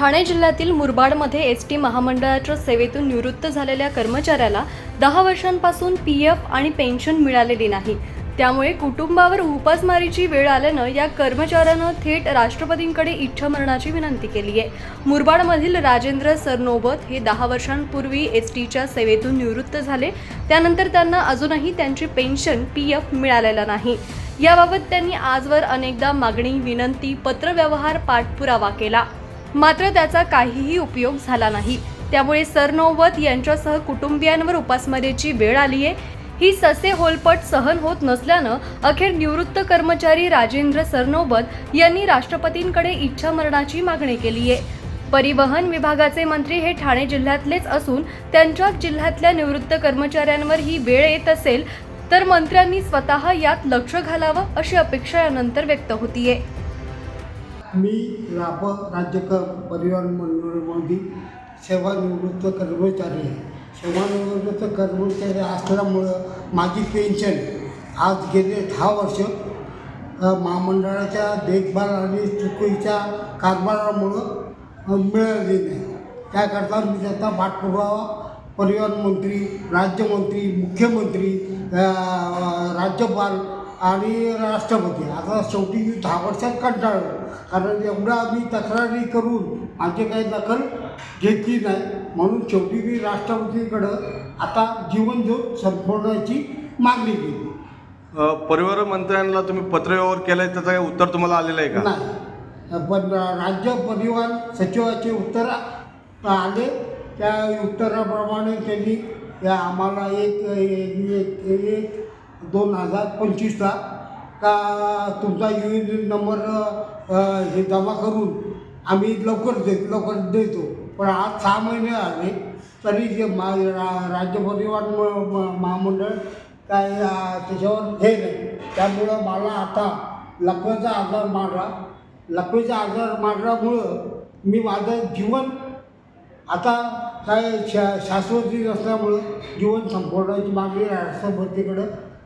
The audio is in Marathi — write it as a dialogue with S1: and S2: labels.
S1: ठाणे जिल्ह्यातील मुरबाडमध्ये एस टी महामंडळाच्या सेवेतून निवृत्त झालेल्या कर्मचाऱ्याला दहा वर्षांपासून पी एफ आणि पेन्शन मिळालेली नाही. त्यामुळे कुटुंबावर उपासमारीची वेळ आल्यानं या कर्मचाऱ्यानं थेट राष्ट्रपतींकडे इच्छामरणाची विनंती केली आहे. मुरबाडमधील राजेंद्र सरनोबत हे दहा वर्षांपूर्वी एस टीच्या सेवेतून निवृत्त झाले. त्यानंतर त्यांना अजूनही त्यांची पेन्शन पी एफ मिळालेला नाही. याबाबत त्यांनी आजवर अनेकदा मागणी विनंती पत्रव्यवहार पाठपुरावा केला. मात्र त्याचा काहीही उपयोग झाला नाही. त्यामुळे सरनोबत यांच्यासह कुटुंबियांवर उपासमारीची वेळ आली आहे. ही ससे होलपट सहन होत नसल्यानं अखेर निवृत्त कर्मचारी राजेंद्र सरनोबत यांनी राष्ट्रपतींकडे इच्छामरणाची मागणी केली आहे. परिवहन विभागाचे मंत्री हे ठाणे जिल्ह्यातलेच असून त्यांच्याच जिल्ह्यातल्या निवृत्त कर्मचाऱ्यांवर ही वेळ येत असेल तर मंत्र्यांनी स्वतः यात लक्ष घालावं अशी अपेक्षा यानंतर व्यक्त होतीये.
S2: मी राब राज्यकर क परिवहन मंडळामध्ये सेवानिवृत्त कर्मचारी आहे. सेवानिवृत्त कर्मचारी असल्यामुळं माझी पेन्शन आज गेले दहा वर्ष. महामंडळाच्या देखभाल आणि चुकीच्या कारभारामुळं अ, मिळाली नाही. त्याकरता मी त्याचा पाठपुरावा परिवहन मंत्री राज्यमंत्री मुख्यमंत्री राज्यपाल आणि राष्ट्रपती. आता शेवटी मी दहा वर्षात कंटाळलो. कारण एवढा मी तक्रारी करून माझी काही दखल घेतली नाही. म्हणून शेवटी मी राष्ट्रपतीकडं आता जीवन ज्योत संपवण्याची मागणी केली.
S3: परिवहन मंत्र्यांना तुम्ही पत्रव्यवहार केलाय त्याचं काही उत्तर तुम्हाला आलेलं आहे का?
S2: नाही. पण राज्य परिवहन सचिवाचे उत्तर आले. त्या उत्तराप्रमाणे त्यांनी त्या आम्हाला एक एक एक दोन हजार पंचवीसला का तुमचा यू एन नंबर हे जमा करून आम्ही लवकर देत लवकर देतो. पण आज सहा महिने आले तरी जे मा रा राज्य परिवहन म- म- महामंडळ काय त्याच्यावर हे नाही. त्यामुळं मला आता लकवेचा आजार मारला. लकवेचा आजार मारल्यामुळं मी माझं जीवन आता काय शा शाश्वती नसल्यामुळं जीवन संपवण्याची मागणी राष्ट्रपतीकडं.